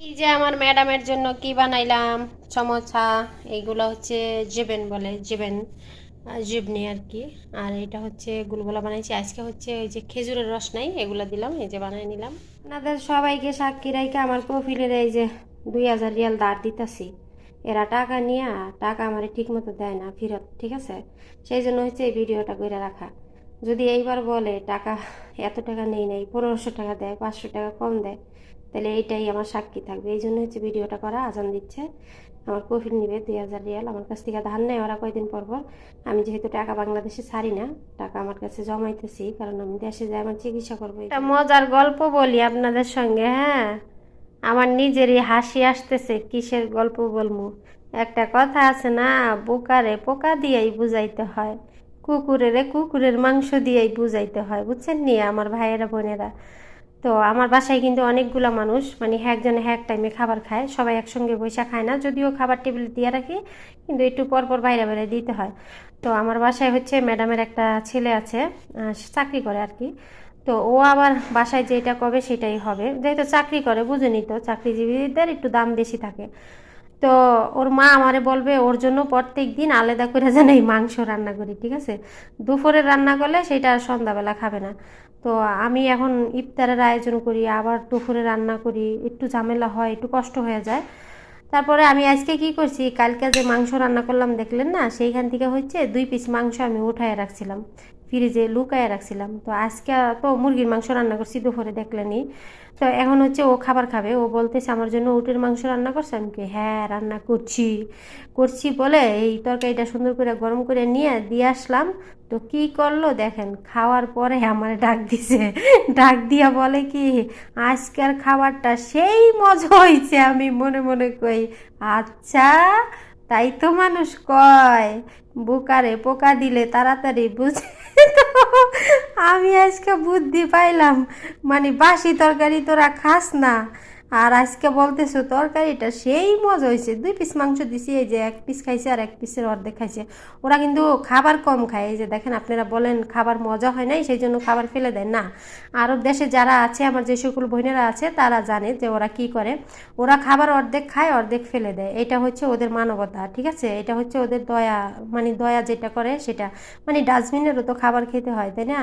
এই যে আমার ম্যাডামের জন্য কি বানাইলাম সমোসা এইগুলো হচ্ছে জেবেন বলে, জেবেন জিবনি আর কি। আর এটা হচ্ছে গুলগুলা বানাইছি। আজকে হচ্ছে ওই যে খেজুরের রস নাই, এগুলো দিলাম, এই যে বানাই নিলাম। আপনাদের সবাইকে সাক্ষী রাইকে আমার প্রফিলের এই যে দুই হাজার রিয়াল দাঁড় দিতেছি। এরা টাকা নিয়ে টাকা আমার ঠিক মতো দেয় না, ফেরত, ঠিক আছে? সেই জন্য হচ্ছে এই ভিডিওটা করে রাখা। যদি এইবার বলে টাকা এত টাকা নেই নেই, পনেরোশো টাকা দেয়, পাঁচশো টাকা কম দেয় তাহলে এইটাই আমার সাক্ষী থাকবে। এই জন্য হচ্ছে ভিডিওটা করা আজান দিচ্ছে। আমার প্রফিট নিবে দুই হাজার রিয়াল। আমার কাছ থেকে ধান নেয় ওরা কয়দিন পর পর। আমি যেহেতু টাকা বাংলাদেশে ছাড়ি না টাকা আমার কাছে জমাইতেছি কারণ আমি দেশে যাই আমার চিকিৎসা করব একটা মজার গল্প বলি আপনাদের সঙ্গে হ্যাঁ? আমার নিজেরই হাসি আসতেছে কিসের গল্প বলব? একটা কথা আছে না বোকারে পোকা দিয়েই বুঝাইতে হয়। কুকুরেরে কুকুরের মাংস দিয়েই বুঝাইতে হয়। বুঝছেন নি আমার ভাইয়েরা বোনেরা? তো আমার বাসায় কিন্তু অনেকগুলো মানুষ মানে একজনে এক টাইমে খাবার খায়, সবাই একসঙ্গে বসে খায় না, যদিও খাবার টেবিলে দিয়ে রাখি, কিন্তু একটু পর পর বাইরে বাইরে দিতে হয়। তো আমার বাসায় হচ্ছে ম্যাডামের একটা ছেলে আছে চাকরি করে আর কি তো ও আবার বাসায় যেটা কবে সেটাই হবে। যেহেতু চাকরি করে, বুঝেনি তো, চাকরিজীবীদের একটু দাম বেশি থাকে। তো ওর মা আমারে বলবে, ওর জন্য প্রত্যেক দিন আলাদা করে যেন এই মাংস রান্না করি, ঠিক আছে? দুপুরে রান্না করলে সেটা সন্ধ্যাবেলা খাবে না। তো আমি এখন ইফতারের আয়োজন করি, আবার দুপুরে রান্না করি, একটু ঝামেলা হয়, একটু কষ্ট হয়ে যায়। তারপরে আমি আজকে কি করছি, কালকে যে মাংস রান্না করলাম, দেখলেন না? সেইখান থেকে হচ্ছে দুই পিস মাংস আমি উঠায় রাখছিলাম। ফ্রিজে লুকায় রাখছিলাম। তো আজকে তো মুরগির মাংস রান্না করছি, দুপুরে দেখলেনি তো এখন হচ্ছে ও খাবার খাবে। ও বলতেছে, আমার জন্য উটের মাংস রান্না করছে? আমি কি হ্যাঁ রান্না করছি। করছি বলে এই তরকারিটা সুন্দর করে গরম করে নিয়ে দিয়ে আসলাম। তো কি করল দেখেন, খাওয়ার পরে আমার ডাক দিছে। ডাক দিয়া বলে কি, আজকের খাবারটা সেই মজা হয়েছে আমি মনে মনে কই আচ্ছা তাই তো মানুষ কয়, বুকারে পোকা দিলে তাড়াতাড়ি বুঝে আমি আজকে বুদ্ধি পাইলাম। মানে বাসি তরকারি তোরা খাস না। আর আজকে বলতেছো তরকারিটা সেই মজা হয়েছে। দুই পিস মাংস দিছি, এই যে এক পিস খাইছে আর এক পিসের অর্ধেক খাইছে। ওরা কিন্তু খাবার কম খায়, এই যে দেখেন আপনারা বলেন খাবার মজা হয় নাই, সেই জন্য খাবার ফেলে দেয়। না আরব দেশে যারা আছে, আমার যে সকল বোনেরা আছে, তারা জানে যে ওরা কি করে। ওরা খাবার অর্ধেক খায়, অর্ধেক ফেলে দেয়। এটা হচ্ছে ওদের মানবতা, ঠিক আছে? এটা হচ্ছে ওদের দয়া মানে দয়া যেটা করে সেটা। মানে ডাস্টবিনেরও তো খাবার খেতে হয়, তাই না?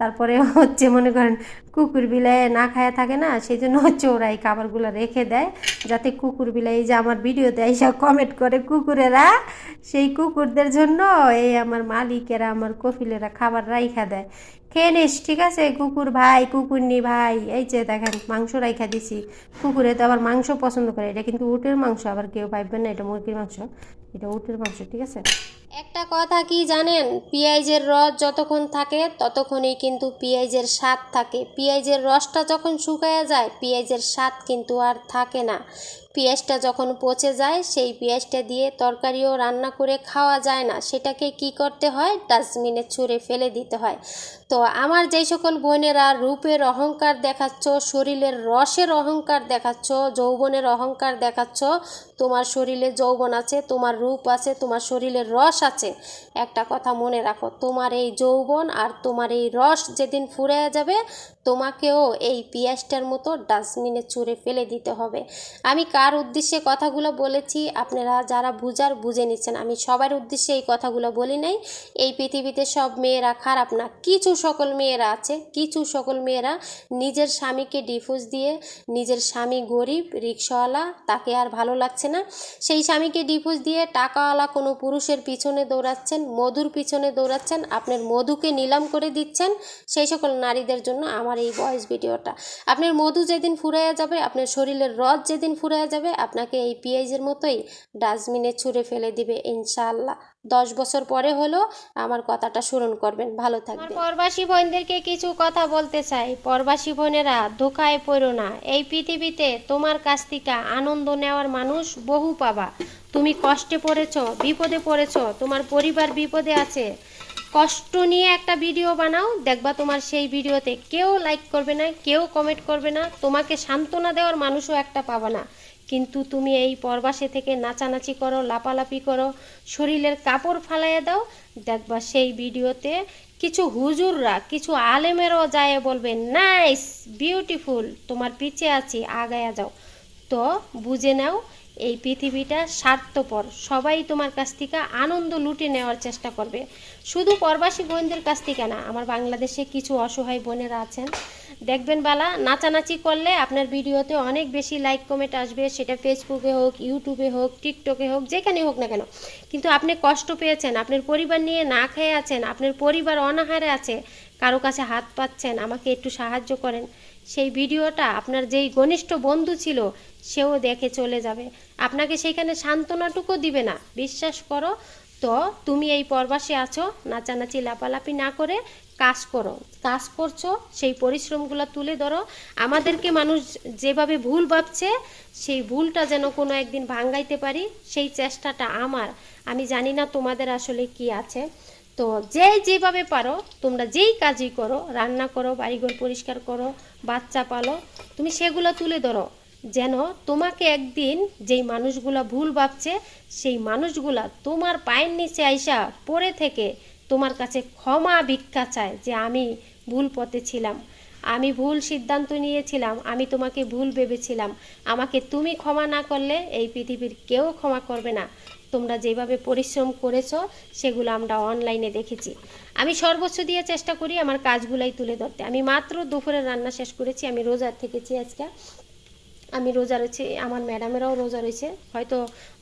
তারপরে হচ্ছে মনে করেন কুকুর বিলায় না খায়া থাকে না সেই জন্য হচ্ছে ওরা এই খাবারগুলো রেখে দেয়, যাতে কুকুর বিলাই এই যে আমার ভিডিওতে এইসব কমেন্ট করে, কুকুরেরা, সেই কুকুরদের জন্য এই আমার মালিকেরা, আমার কফিলেরা খাবার রাইখা দেয়। খেয়ে নিস, ঠিক আছে? কুকুর ভাই কুকুরনি ভাই, এই যে দেখেন মাংস রাইখা দিছি। কুকুরে তো আবার মাংস পছন্দ করে, এটা কিন্তু উটের মাংস, আবার কেউ পাইবেন না এটা মুরগির মাংস, এটা উটের মাংস, ঠিক আছে? একটা কথা কি জানেন? পেঁয়াজের রস যতক্ষণ থাকে, ততক্ষণই কিন্তু পেঁয়াজের স্বাদ থাকে। পেঁয়াজের রসটা যখন শুকায়া যায়, পেঁয়াজের স্বাদ কিন্তু আর থাকে না। পেঁয়াজটা যখন পচে যায়, সেই পেঁয়াজটা দিয়ে তরকারিও রান্না করে খাওয়া যায় না। সেটাকে কি করতে হয়? ডাস্টবিনে ছুঁড়ে ফেলে দিতে হয়। তো আমার যেই সকল বোনেরা রূপের অহংকার দেখাচ্ছ, শরীরের রসের অহংকার দেখাচ্ছ, যৌবনের অহংকার দেখাচ্ছ, তোমার শরীরে যৌবন আছে, তোমার রূপ আছে, তোমার শরীরের রস আছে। একটা কথা মনে রাখো, তোমার এই যৌবন আর তোমার এই রস যেদিন ফুরে যাবে, তোমাকেও এই পেঁয়াজটার মতো ডাস্টবিনে ছুঁড়ে ফেলে দিতে হবে। আমি কার উদ্দেশ্যে কথাগুলো বলেছি আপনারা যারা বুঝার বুঝে নিচ্ছেন, আমি সবার উদ্দেশ্যে এই কথাগুলো বলি নাই। এই পৃথিবীতে সব মেয়েরা খারাপ না, কিছু সকল মেয়েরা আছে, কিছু সকল মেয়েরা নিজের স্বামীকে ডিফোর্স দিয়ে, নিজের স্বামী গরিব, রিক্সাওয়ালা, তাকে আর ভালো লাগছে না। সেই স্বামীকে ডিভোর্স দিয়ে টাকাওয়ালা কোনো পুরুষের পিছনে দৌড়াচ্ছেন, মধুর পিছনে দৌড়াচ্ছেন, আপনার মধুকে নিলাম করে দিচ্ছেন সেই সকল নারীদের জন্য আমার এই ভয়েস ভিডিওটা। আপনার মধু যেদিন ফুরাইয়া যাবে, আপনার শরীরের রদ যেদিন ফুরাইয়া যাবে, আপনাকে এই পেঁয়াজের মতোই ডাস্টবিনে ছুঁড়ে ফেলে দিবে, ইনশাআল্লাহ। দশ বছর পরে হলেও আমার কথাটা স্মরণ করবেন। ভালো থাকবেন। পরবাসী বোনদেরকে কিছু কথা বলতে চাই। পরবাসী বোনেরা ধোকায় পড়ো না। এই পৃথিবীতে তোমার কাছ থেকে আনন্দ নেওয়ার মানুষ বহু পাবা। তুমি কষ্টে পড়েছ বিপদে পড়েছ তোমার পরিবার বিপদে আছে। কষ্ট নিয়ে একটা ভিডিও বানাও দেখবা তোমার সেই ভিডিওতে কেউ লাইক করবে না কেউ কমেন্ট করবে না তোমাকে সান্ত্বনা দেওয়ার মানুষও একটা পাবা না। কিন্তু তুমি এই পরবাসে থেকে নাচানাচি করো, লাপালাপি করো, শরীরের কাপড় ফালাইয়া দাও। দেখবা সেই ভিডিওতে কিছু হুজুররা, কিছু আলেমেরও যায় বলবে, নাইস, বিউটিফুল, তোমার পিছে আছি, আগায়া যাও। তো বুঝে নাও এই পৃথিবীটা স্বার্থপর। সবাই তোমার কাছ থেকে আনন্দ লুটে নেওয়ার চেষ্টা করবে। শুধু প্রবাসী বোনদের কাছ থেকে না, আমার বাংলাদেশে কিছু অসহায় বোনেরা আছেন। দেখবেন বালা, নাচানাচি করলে আপনার ভিডিওতে অনেক বেশি লাইক কমেন্ট আসবে। সেটা ফেসবুকে হোক ইউটিউবে হোক টিকটকে হোক যেখানে হোক না কেন। কিন্তু আপনি কষ্ট পেয়েছেন, আপনার পরিবার নিয়ে না খেয়ে আছেন, আপনার পরিবার অনাহারে আছে, কারও কাছে হাত পাচ্ছেন, আমাকে একটু সাহায্য করেন। সেই ভিডিওটা আপনার যেই ঘনিষ্ঠ বন্ধু ছিল, সেও দেখে চলে যাবে। আপনাকে সেইখানে সান্ত্বনাটুকু দিবে না। বিশ্বাস করো তো, তুমি এই পরবাসে আছো, নাচানাচি লাপালাপি না করে কাজ করো। কাজ করছ, সেই পরিশ্রমগুলো তুলে ধরো। আমাদেরকে মানুষ যেভাবে ভুল ভাবছে, সেই ভুলটা যেন কোনো একদিন ভাঙ্গাইতে পারি, সেই চেষ্টাটা আমার। আমি জানি না তোমাদের আসলে কি আছে। তো যে যেভাবে পারো, তোমরা যেই কাজই করো, রান্না করো, বাড়িঘর পরিষ্কার করো, বাচ্চা পালো, তুমি সেগুলো তুলে ধরো। যেন তোমাকে একদিন যেই মানুষগুলা ভুল ভাবছে, সেই মানুষগুলা তোমার পায়ের নিচে আইসা পড়ে থেকে তোমার কাছে ক্ষমা ভিক্ষা চায় যে আমি ভুল পথে ছিলাম। আমি ভুল সিদ্ধান্ত নিয়েছিলাম, আমি তোমাকে ভুল ভেবেছিলাম। আমাকে তুমি ক্ষমা না করলে এই পৃথিবীর কেউ ক্ষমা করবে না। তোমরা যেভাবে পরিশ্রম করেছ, সেগুলো আমরা অনলাইনে দেখেছি। আমি সর্বোচ্চ দিয়ে চেষ্টা করি আমার কাজগুলাই তুলে ধরতে। আমি মাত্র দুপুরে রান্না শেষ করেছি, আমি রোজার থেকেছি আজকে। আমি রোজা রয়েছি, আমার ম্যাডামেরাও রোজা রয়েছে। হয়তো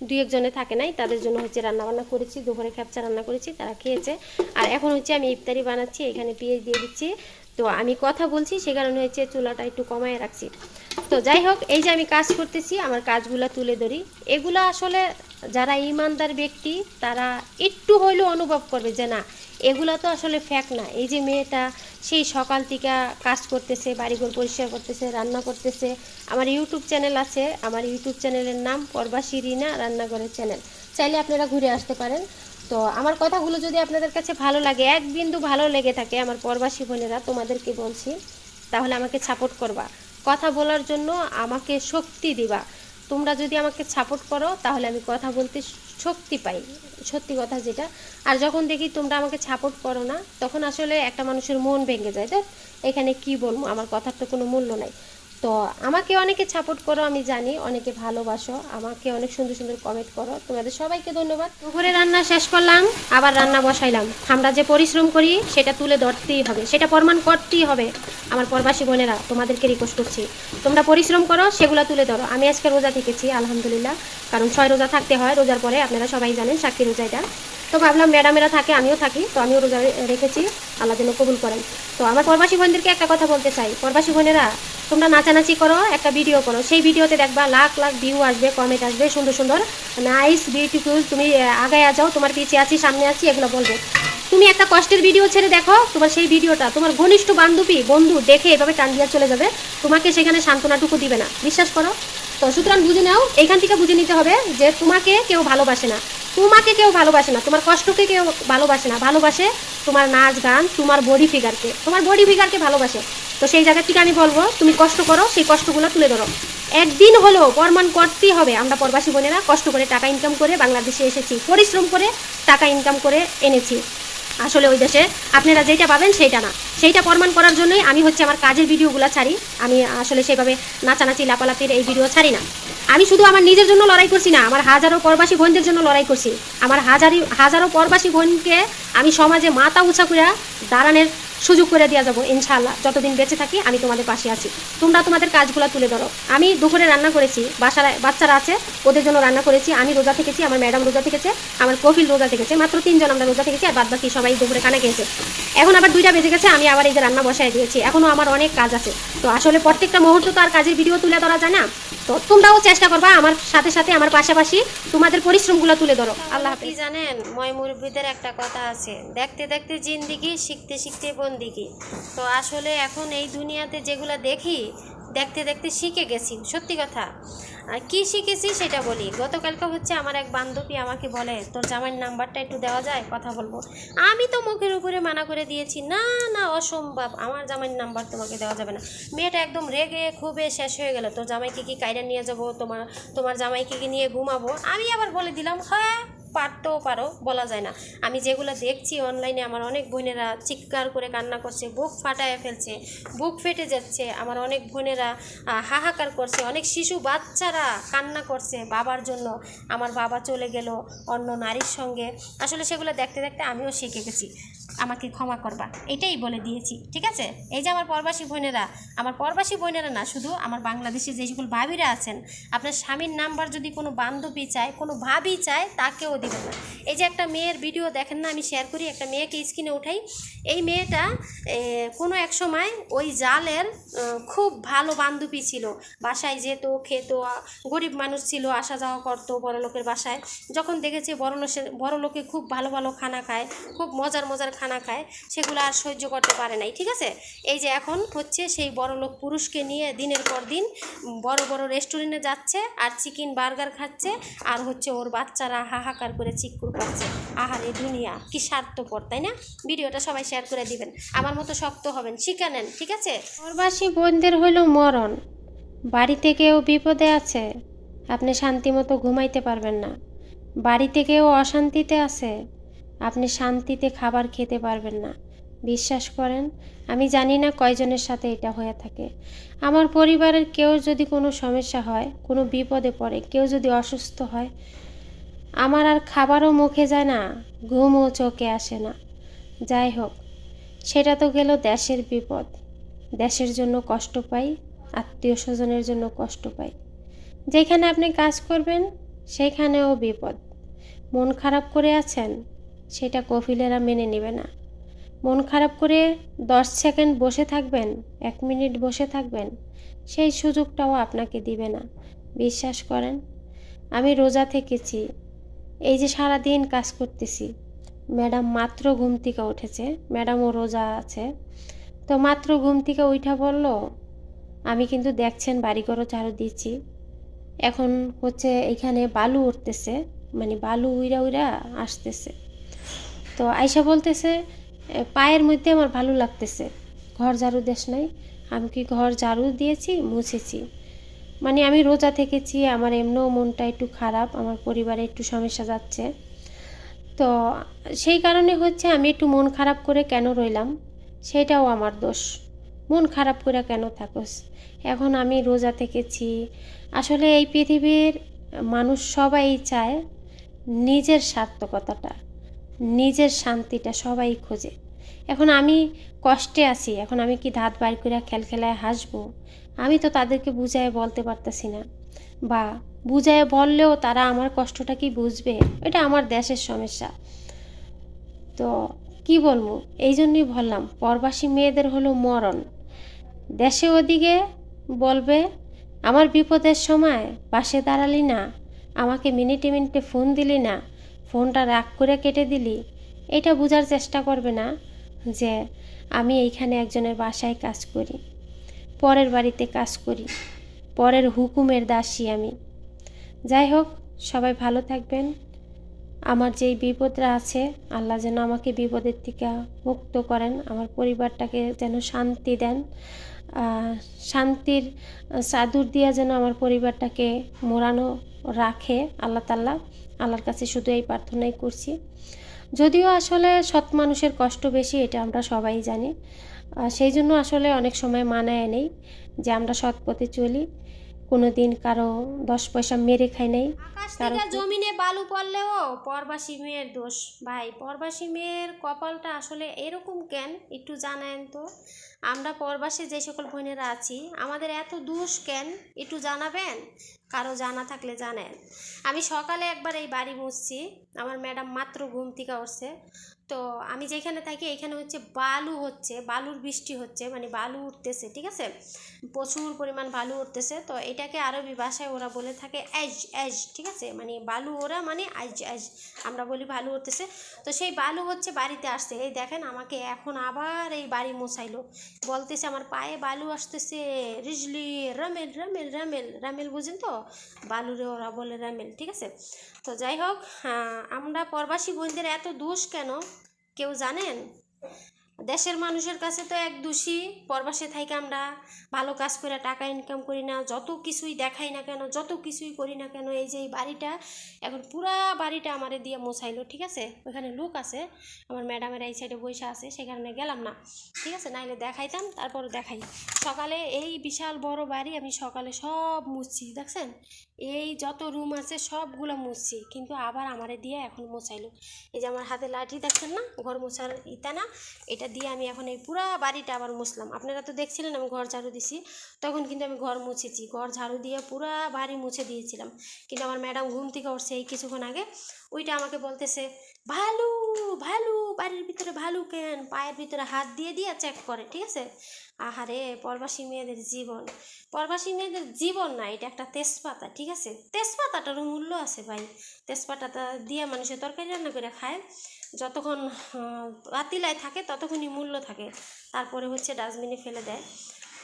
দু একজনে থাকে নাই, তাদের জন্য হচ্ছে রান্না বান্না করেছি, দুপুরে খ্যাপচা রান্না করেছি, তারা খেয়েছে। আর এখন হচ্ছে আমি ইফতারি বানাচ্ছি, এখানে পেঁয়াজ দিয়ে দিচ্ছি। তো আমি কথা বলছি, সে কারণে হচ্ছে চুলাটা একটু কমায় রাখছি। তো যাই হোক, এই যে আমি কাজ করতেছি, আমার কাজগুলো তুলে ধরি। এগুলো আসলে যারা ইমানদার ব্যক্তি, তারা একটু হইলেও অনুভব করবে যে না, এগুলো তো আসলে ফ্যাক না। এই যে মেয়েটা, সেই সকাল থেকে কাজ করতেছে, বাড়িঘর পরিষ্কার করতেছে, রান্না করতেছে। আমার ইউটিউব চ্যানেল আছে, আমার ইউটিউব চ্যানেলের নাম পর্বাশী রিনা রান্নাঘরের চ্যানেল। চাইলে আপনারা ঘুরে আসতে পারেন। তো আমার কথাগুলো যদি আপনাদের কাছে ভালো লাগে, এক বিন্দু ভালো লেগে থাকে, আমার পরবাসী বোনেরা তোমাদেরকে বলছি, তাহলে আমাকে সাপোর্ট করবা। কথা বলার জন্য আমাকে শক্তি দিবা। তোমরা যদি আমাকে সাপোর্ট করো, তাহলে আমি কথা বলতে শক্তি পাই। সত্যি কথা যেটা। আর যখন দেখি তোমরা আমাকে সাপোর্ট করো না, তখন আসলে একটা মানুষের মন ভেঙে যায়। দেখ এখানে কি বলব? আমার কথার তো কোনো মূল্য নাই। তো আমাকে অনেকে সাপোর্ট করো, আমি জানি, অনেকে ভালোবাসো। আমাকে অনেক সুন্দর সুন্দর কমেন্ট করো। তোমাদের সবাইকে ধন্যবাদ। দুপুরে রান্না শেষ করলাম, আবার রান্না বসাইলাম। আমরা যে পরিশ্রম করি, সেটা তুলে ধরতেই হবে। সেটা প্রমাণ করতেই হবে। আমার প্রবাসী বোনেরা, তোমাদেরকে রিকোয়েস্ট করছি। তোমরা পরিশ্রম করো, সেগুলো তুলে ধরো। আমি আজকে রোজা থেকেছি, আলহামদুলিল্লাহ। কারণ ছয় রোজা থাকতে হয়, রোজার পরে আপনারা সবাই জানেন, সাক্ষী রোজা এটা তো ভাবলাম ম্যাডামেরা থাকে, আমিও থাকি, তো আমিও রোজা রেখেছি, আল্লাহ যেন কবুল করেন। তো আমার প্রবাসী বোনদেরকে একটা কথা বলতে চাই। প্রবাসী বোনেরা, তোমরা নাচানাচি করো, একটা ভিডিও করো। সেই ভিডিওতে দেখবা লাখ লাখ ভিউ আসবে কমেন্ট আসবে, সুন্দর সুন্দর নাইস বিউটিফুল তুমি আগায় যাও, তোমার পিছিয়ে আছি, সামনে আছি, এগুলো বলবে। তুমি একটা কষ্টের ভিডিও ছেড়ে দেখো, তোমার সেই ভিডিওটা, তোমার ঘনিষ্ঠ বান্ধবী, বন্ধু, দেখে এভাবে টান দিয়া চলে যাবে, তোমাকে সেখানে সান্ত্বনাটুকু দিবে না। বিশ্বাস করো? তো সুতরাং বুঝে নাও, এইখান থেকে বুঝে নিতে হবে যে তোমাকে কেউ ভালোবাসে না। তোমাকে কেউ ভালোবাসে না, তোমার কষ্টকে কেউ ভালোবাসে না। ভালোবাসে তোমার নাচ গান, তোমার বডি ফিগারকে তোমার বডি ফিগারকে ভালোবাসে। তো সেই জায়গা থেকে আমি বলব? তুমি কষ্ট করো, সেই কষ্টগুলো তুলে ধরো। একদিন হলেও প্রমাণ করতেই হবে। আমরা প্রবাসী বোনেরা কষ্ট করে টাকা ইনকাম করে বাংলাদেশে এসেছি। পরিশ্রম করে টাকা ইনকাম করে এনেছি। আসলে ওই দেশে আপনারা যেটা পাবেন সেইটা না। সেইটা প্রমাণ করার জন্যই আমি হচ্ছে আমার কাজের ভিডিওগুলো ছাড়ি। আমি আসলে সেভাবে নাচানাচি, লাপালাপির এই ভিডিও ছাড়ি না। আমি শুধু আমার নিজের জন্য লড়াই করছি না, আমার হাজারো প্রবাসী বোনদের জন্য লড়াই করছি। আমার হাজারি, হাজারো প্রবাসী বোনকে আমি সমাজে মাথা উঁচা করে দাঁড়ানোর সুযোগ করে দেওয়া যাব, ইনশাআল্লাহ। যতদিন বেঁচে থাকি আমি তোমাদের পাশে আছি। তোমরা তোমাদের কাজগুলো তুলে ধরো। আমি দুপুরে রান্না করেছি বাসার বাচ্চারা আছে, ওদের জন্য রান্না করেছি, আমি রোজা থেকেছি, আমার ম্যাডাম রোজা থেকেছে, আমার কফিল রোজা থেকেছে, মাত্র তিনজন আমরা রোজা থেকেছি, আর বাদ বাকি সবাই দুপুরে কানে খেয়েছে। এখন আবার দুইটা বেজে গেছে, আমি আবার এই যে রান্না বসায় দিয়েছি, এখনও আমার অনেক কাজ আছে। তো আসলে প্রত্যেকটা মুহূর্ত তো আর কাজের ভিডিও তুলে ধরা যায় না। তো তোমরাও চেষ্টা করবা আমার সাথে সাথে আমার পাশাপাশি তোমাদের পরিশ্রমগুলো তুলে ধরো। আল্লাহ হাফিজ। জানেন ময় মুরব্বীদের একটা কথা আছে দেখতে দেখতে জিন্দিগি শিখতে শিখতে বন্দিগি। তো আসলে এখন এই দুনিয়াতে যেগুলো দেখি দেখতে দেখতে শিখে গেছি, সত্যি কথা। কি শিখেছি সেটা বলি। গতকালকে হচ্ছে আমার এক বান্ধবী আমাকে বলে, তোর জামাইয়ের নাম্বারটা একটু দেওয়া যায়? কথা বলব। আমি তো মুখের উপরে মানা করে দিয়েছি, না না, অসম্ভব, আমার জামাইয়ের নাম্বার তোমাকে দেওয়া যাবে না। মেয়েটা একদম রেগে খুবই শেষ হয়ে গেল, তোর জামাইকে কি কাইরা নিয়ে যাব? তোমার তোমার জামাইকে কি নিয়ে ঘুমাবো? আমি আবার বলে দিলাম হ্যাঁ পারতেও পারো, বলা যায় না। আমি যেগুলো দেখছি অনলাইনে আমার অনেক বোনেরা চিৎকার করে কান্না করছে, বুক ফাটায় ফেলছে, বুক ফেটে যাচ্ছে। আমার অনেক বোনেরা হাহাকার করছে। অনেক শিশু বাচ্চারা কান্না করছে বাবার জন্য। আমার বাবা চলে গেল অন্য নারীর সঙ্গে। আসলে সেগুলো দেখতে দেখতে আমিও শিখে গেছি। আমাকে ক্ষমা করবা। এটাই বলে দিয়েছি, ঠিক আছে? এই যে আমার পরবাসী বোনেরা, আমার পরবাসী বোনেরা না, শুধু আমার বাংলাদেশে যে সকল ভাবিরা আছেন, আপনার স্বামীর নাম্বার যদি কোনো বান্ধবী চায়, কোনো ভাবি চায়, তাকেও দেবেন না। এই যে একটা মেয়ের ভিডিও দেখেন না, আমি শেয়ার করি, একটা মেয়েকে স্ক্রিনে উঠাই। এই মেয়েটা কোনো এক সময় ওই জালের খুব ভালো বান্ধবী ছিল। বাসায় যেত, খেত গরিব মানুষ ছিল, আসা যাওয়া করতো বড় লোকের বাসায়। যখন দেখেছে বড় লোকের বড় লোকে খুব ভালো ভালো খানা খায়, খুব মজার মজার খানা খায়, সেগুলো আর সহ্য করতে পারে নাই, ঠিক আছে? এই যে এখন হচ্ছে সেই বড় লোক পুরুষকে নিয়ে দিনের পর দিন বড় বড় রেস্টুরেন্টে যাচ্ছে আর চিকেন বার্গার খাচ্ছে আর হচ্ছে ওর বাচ্চারা হাহাকার করে চিকুর করছে। আহারে দুনিয়া, কি স্বার্থপর, তাই না? ভিডিওটা সবাই শেয়ার করে দিবেন। আমার মতো শক্ত হবেন শিখে নেন, ঠিক আছে? প্রবাসী বোনদের হলো মরণ। বাড়িতে কেউ বিপদে আছে, আপনি শান্তি মতো ঘুমাইতে পারবেন না। বাড়িতে কেউ অশান্তিতে আছে আপনি শান্তিতে খাবার খেতে পারবেন না। বিশ্বাস করেন, আমি জানি না কয়জনের সাথে এটা হয়ে থাকে। আমার পরিবারের কেউ যদি কোনো সমস্যা হয়, কোনো বিপদে পড়ে, কেউ যদি অসুস্থ হয়, আমার আর খাবারও মুখে যায় না, ঘুমও চোখে আসে না। যাই হোক, সেটা তো গেল দেশের বিপদ। দেশের জন্য কষ্ট পাই, আত্মীয় স্বজনের জন্য কষ্ট পাই। যেখানে আপনি কাজ করবেন সেইখানেও বিপদ। মন খারাপ করে আছেন সেটা কফিলেরা মেনে নেবে না। মন খারাপ করে দশ সেকেন্ড বসে থাকবেন, এক মিনিট বসে থাকবেন, সেই সুযোগটাও আপনাকে দিবে না। বিশ্বাস করেন, আমি রোজা থেকেছি, এই যে সারা দিন কাজ করতেছি। ম্যাডাম মাত্র ঘুম থেকে উঠেছে, ম্যাডামও রোজা আছে। তো মাত্র ঘুম থেকে উঠা বলল, আমি কিন্তু দেখছেন বাড়িঘরও ঝাড়ু দিচ্ছি। এখন হচ্ছে এখানে বালু উঠতেছে মানে বালু উইরা উইরা আসতেছে। তো আয়সা বলতেছে পায়ের মধ্যে আমার ভালো লাগতেছে। ঘর ঝাড়ু দেশ নাই। আমি কি ঘর ঝাড়ু দিয়েছি? মুছেছি। মানে আমি রোজা থেকেছি, আমার এমনিও মনটা একটু খারাপ, আমার পরিবারে একটু সমস্যা যাচ্ছে। তো সেই কারণে হচ্ছে আমি একটু মন খারাপ করে কেন রইলাম? সেটাও আমার দোষ। মন খারাপ করে কেন থাকোস? এখন আমি রোজা থেকেছি। আসলে এই পৃথিবীর মানুষ সবাই চায় নিজের সার্থকতাটা নিজের শান্তিটা সবাই খোঁজে। এখন আমি কষ্টে আছি, এখন আমি কি দাঁত বাইর করে খেল খেলায় হাসবো? আমি তো তাদেরকে বুঝায় বলতে পারতেছি না। বা, বুঝায় বললেও তারা আমার কষ্টটা কি বুঝবে? এটা আমার দেশের সমস্যা। তো, কি বলব? এই জন্যই বললাম, পরবাসী মেয়েদের হলো মরণ। দেশে ওদিকে বলবে, আমার বিপদের সময় পাশে দাঁড়ালি না, আমাকে মিনিটে মিনিটে ফোন দিলি না ফোনটা রাগ করে কেটে দিলি? এটা বোঝার চেষ্টা করবে না যে আমি এইখানে একজনের বাসায় কাজ করি, পরের বাড়িতে কাজ করি, পরের হুকুমের দাসী আমি। যাই হোক, সবাই ভালো থাকবেন। আমার যেই বিপদরা আছে, আল্লাহ যেন আমাকে বিপদের থেকে মুক্ত করেন, আমার পরিবারটাকে যেন শান্তি দেন শান্তির চাদর দিয়া যেন আমার পরিবারটাকে মোড়ানো রাখে আল্লাহ তাল্লাহ আল্লাহর কাছে শুধু এই প্রার্থনাই করছি। যদিও আসলে সৎ মানুষের কষ্ট বেশি, এটা আমরা সবাই জানি। সেই জন্য আসলে অনেক সময় মানায় নেই যে আমরা সৎ পথে চলি। কোনো দিন কারও দশ পয়সা মেরে খাই নাই। থেকে জমিনে বালু পড়লেও পরবাসী মেয়ের দোষ। ভাই পরবাসী মেয়ের কপালটা আসলে এরকম কেন? একটু জানায়েন তো। আমরা পরবাসে যে সকল বোনেরা আছি আমাদের এত দোষ কেন? একটু জানাবেন? কারও জানা থাকলে জানেন আমি সকালে একবার এই বাড়ি বসছি। আমার ম্যাডাম মাত্র ঘুম থেকে উঠছে। তো আমি যেখানে থাকি, এখানে হচ্ছে বালু হচ্ছে, বালুর বৃষ্টি হচ্ছে মানে বালু উঠতেছে, ঠিক আছে? প্রচুর পরিমাণ বালু উঠতেছে, তো এটাকে আরবি ভাষায় ওরা বলে থাকে এজ এজ ঠিক আছে? মানে বালু ওরা মানে আইজ এজ আমরা বলি বালু উঠতেছে। তো সেই বালু হচ্ছে বাড়িতে আসছে। এই দেখেন আমাকে এখন আবার এই বাড়ি মোছাইলো। বলতেছে আমার পায়ে বালু আসতেছে। রিজলি, রামেল রামেল রামেল রামেল বুঝেন তো? বালুরে ওরা বলে রামেল, ঠিক আছে? তো যাই হোক আহ, আমরা প্রবাসী বোনদের এত দোষ কেন? কেউ জানেন? দেশের মানুষের কাছে তো এক দোষী পরবাসে থাইকে আমরা ভালো কাজ করে টাকা ইনকাম করি না যত কিছুই দেখাই না কেন যত কিছুই করি না কেন এই যে এই বাড়িটা এখন পুরা বাড়িটা আমারে দিয়ে মোছাইলো ঠিক আছে? ওখানে লোক আছে আমার ম্যাডামের এই সাইডে বসে আছে সেখানে গেলাম না ঠিক আছে? নাইলে দেখাইতাম তারপর দেখাই। সকালে এই বিশাল বড় বাড়ি আমি সকালে সব মুছছি দেখছেন? এই যত রুম আছে সবগুলো মুছছি কিন্তু আবার আমারে দিয়ে এখন মোছাইলো। এই যে আমার হাতে লাঠি দেখছেন না? ঘর মোছার ইতা না? এটা দিয়ে আমি এখন এই পুরা বাড়িটা আবার মুছলাম। আপনারা তো দেখছিলেন আমি ঘর ঝাড়ু দিছি। তখন কিন্তু আমি ঘর মুছেছি। ঘর ঝাড়ু দিয়ে পুরা বাড়ি মুছে দিয়েছিলাম। কিন্তু আমার ম্যাডাম ঘুম থেকে উঠছে এই কিছুক্ষণ আগে। ওইটা আমাকে বলতেছে ভালু ভালু বাড়ির ভিতরে ভালু কেন? পায়ের ভিতরে হাত দিয়ে দিয়ে চেক করে ঠিক আছে? আহারে পরবাসী মেয়েদের জীবন। পরবাসী মেয়েদের জীবন না এটা একটা তেজপাতা ঠিক আছে? তেজপাতাটারও মূল্য আছে ভাই। তেজপাতাটা দিয়ে মানুষের তরকারি রান্না করে খায়। যতক্ষণ আহ, পাতিলায় থাকে ততক্ষণই মূল্য থাকে। তারপরে হচ্ছে ডাস্টবিনে ফেলে দেয়।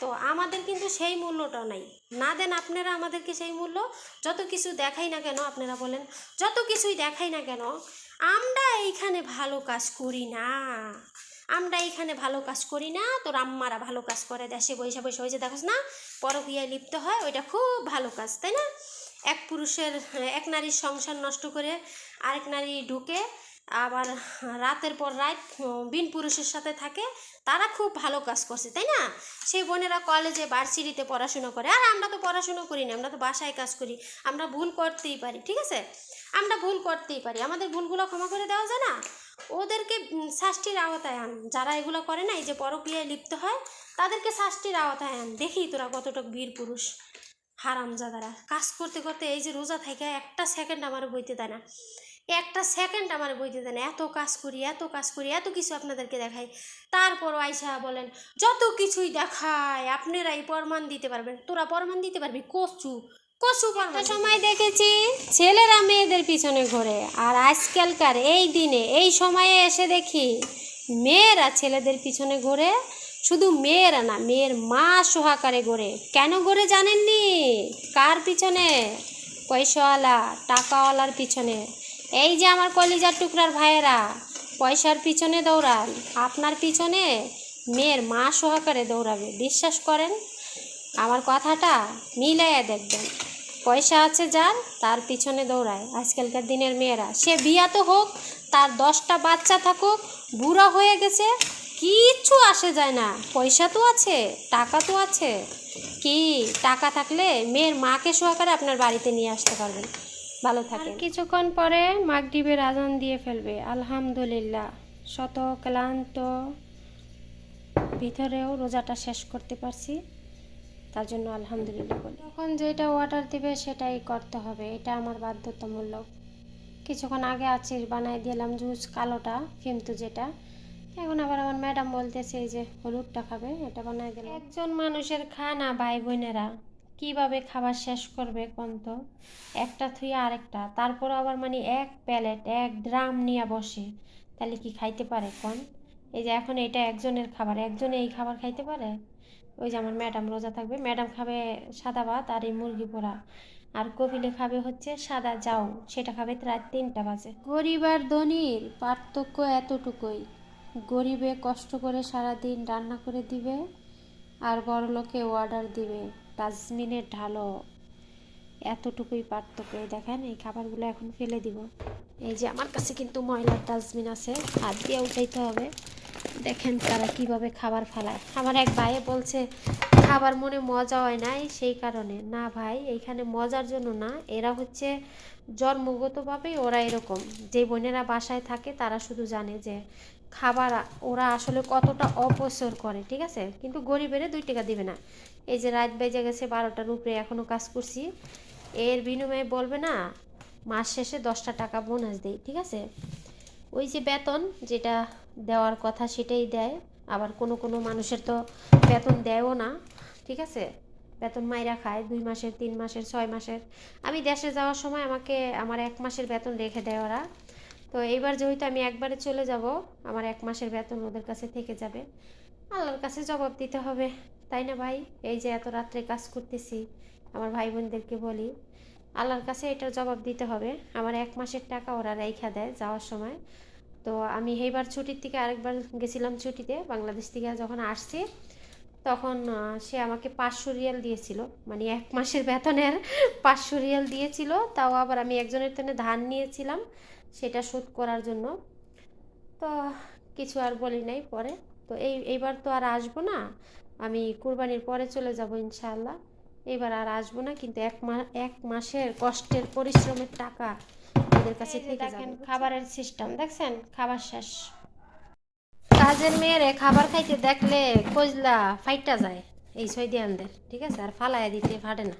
তো আমাদের কিন্তু সেই মূল্যটা নাই। না দেন আপনারা আমাদেরকে সেই মূল্য যত কিছু দেখাই না কেন, আপনারা বলেন, যত কিছুই দেখাই না কেন, আমরা এইখানে ভালো কাজ করি না। আমরা এইখানে ভালো কাজ করি না, তোর আম্মারা ভালো কাজ করে, দেশে বৈশা বৈশা হয়েছে দেখোস না, পরকীয়ায় লিপ্ত হয়, ওইটা খুব ভালো কাজ, তাই না? এক পুরুষের, এক নারীর সংসার নষ্ট করে আরেক নারী ঢুকে আবার রাতের পর রাত বিন পুরুষের সাথে থাকে, তারা খুব ভালো কাজ করছে, তাই না? সেই বোনেরা কলেজে ভার্সিটিতে পড়াশুনো করে, আর আমরা তো পড়াশুনো করি না, আমরা তো বাসায় কাজ করি, আমরা ভুল করতেই পারি, ঠিক আছে? আমরা ভুল করতেই পারি, আমাদের ভুলগুলো ক্ষমা করে দেওয়া যায় না? ওদেরকে শাস্তির আওতায় আন, যারা এগুলো করে না, এই যে পরক্রিয়ায় লিপ্ত হয়, তাদেরকে শাস্তির আওতায় আন। দেখি তোরা কতটুক বীর পুরুষ, হারামজাদারা। কাজ করতে করতে এই যে রোজা থেকে একটা সেকেন্ড আমার বইতে দেয় না। একটা সেকেন্ড আমার বইতে দেয় না এত কাজ করি এত কাজ করি এত কিছু আপনাদেরকে দেখাই। তারপরও আইসা বলেন যত কিছুই দেখায় আপনারাই প্রমাণ দিতে পারবেন। তোরা প্রমাণ দিতে পারবি কচু কচু প্রমাণ সময় দেখেছি ছেলেরা মেয়েদের পিছনে ঘোরে। আর আজকালকার এই দিনে এই সময়ে এসে দেখি মেয়েরা ছেলেদের পিছনে ঘোরে। শুধু মেয়েরা না মেয়ের মা সোহাকারে ঘোরে। কেন ঘোরে জানেননি? কার পিছনে? পয়সাওয়ালা টাকাওয়ালার পিছনে। এই যে আমার কলিজার টুকরার ভাইয়েরা, পয়সার পিছনে দৌড়ান। আপনার পিছনে মেয়ের মা সহকারে দৌড়াবে। বিশ্বাস করেন, আমার কথাটা মিলাইয়া দেখবেন। পয়সা আছে যার, তার পিছনে দৌড়ায়। আজকালকার দিনের মেয়েরা, সে বিয়া তো হোক, তার দশটা বাচ্চা থাকুক, বুড়া হয়ে গেছে, কিচ্ছু আসে যায় না। পয়সা তো আছে, টাকা তো আছে। কি টাকা থাকলে মেয়ের মাকে সহকারে আপনার বাড়িতে নিয়ে আসতে পারবেন? ভালো থাকে কিছুক্ষণ পরে মাগরিবের আজান দিয়ে ফেলবে। আলহামদুলিল্লাহ। শত ক্লান্ত ভিতরেও রোজাটা শেষ করতে পারছি। তার জন্য আলহামদুলিল্লাহ বলি। তখন যেটা অর্ডার দিবে সেটাই করতে হবে। এটা আমার বাধ্যতামূলক। কিছুক্ষণ আগে আছিস বানাই দিলাম জুস কালোটা কিন্তু যেটা। এখন আবার আমার ম্যাডাম বলতেছে যে হলুদটা খাবে। এটা বানাই দিলাম। একজন মানুষের খানা ভাই বোনেরা কীভাবে খাবার শেষ করবে কোন তো? একটা থুয়ে আরেকটা। তারপর আবার মানে এক প্যালেট, এক ড্রাম নিয়ে বসে। তাহলে কি খাইতে পারে কোন? এই যে এখন এটা একজনের খাবার, একজনে এই খাবার খাইতে পারে? ওই যে আমার ম্যাডাম রোজা থাকবে, ম্যাডাম খাবে সাদা ভাত আর এই মুরগি পোড়া। আর কপিলে খাবে হচ্ছে সাদা জাউ সেটা খাবে রাত তিনটা বাজে। গরিব আর ধনির পার্থক্য এতটুকুই। গরিবে কষ্ট করে সারা দিন রান্না করে দিবে আর বড় লোকে অর্ডার দিবে। ডাস্টবিনের ঢালো এতটুকুই পার্থক্য। দেখেন, এই খাবারগুলো এখন ফেলে দিব। এই যে আমার কাছে কিন্তু ময়লার ডাস্টবিন আছে, হাত দিয়ে উঠাইতে হবে। দেখেন তারা কীভাবে খাবার ফেলায়। আমার এক ভাইয়ে বলছে, খাবার মনে মজা হয় নাই সেই কারণে। না ভাই, এইখানে মজার জন্য না। এরা হচ্ছে জন্মগতভাবেই ওরা এরকম। যে বোনেরা বাসায় থাকে, তারা শুধু জানে যে খাবার, ওরা আসলে কতটা অপচয় করে, ঠিক আছে? কিন্তু গরিবেরে দুই টাকা দিবে না। এই যে রাত বেজে গেছে বারোটার উপরে এখনও কাজ করছি। এর বিনিময়ে বলবে না, মাস শেষে দশটা টাকা বোনাস দেই, ঠিক আছে? ওই যে বেতন যেটা দেওয়ার কথা সেটাই দেয়, আবার কোনো কোনো মানুষের তো বেতন দেয়ও না, ঠিক আছে? বেতন মাইরা খায়, দুই মাসের, তিন মাসের, ছয় মাসের। আমি দেশে যাওয়ার সময় আমাকে, আমার এক মাসের বেতন রেখে দেয় ওরা। তো এইবার যেহেতু আমি একবারে চলে যাব, আমার এক মাসের বেতন ওদের কাছে থেকে যাবে। আল্লাহর কাছে জবাব দিতে হবে। তাই না ভাই? এই যে এত রাত্রে কাজ করতেছি, আমার ভাই বোনদেরকে বলি, আল্লাহর কাছে এটার জবাব দিতে হবে। আমার এক মাসের টাকা ওরা রেখা দেয় যাওয়ার সময়। তো আমি এইবার ছুটির থেকে আরেকবার গেছিলাম ছুটিতে, বাংলাদেশ থেকে যখন আসছি, তখন সে আমাকে পাঁচশো রিয়াল দিয়েছিল। মানে এক মাসের বেতনের পাঁচশো রিয়াল দিয়েছিল, তাও আবার আমি একজনের থেকে ধান নিয়েছিলাম, সেটা শোধ করার জন্য। তো কিছু আর বলি নাই পরে। তো এই, এইবার তো আর আসব না। আমি কুরবানির পরে চলে যাব ইনশাআল্লাহ। এবার আর আসব না কিন্তু এক মাস এক মাসের কষ্টের পরিশ্রমের টাকা ওদের কাছে থেকে দেখেন খাবারের সিস্টেম দেখছেন? খাবার শেষ। কাজের মেয়েরে খাবার খাইতে দেখলে কজলা ফাইটা যায় এই সৈদিয়ানদের ঠিক আছে? আর ফালাইয়া দিতে ফাটে না।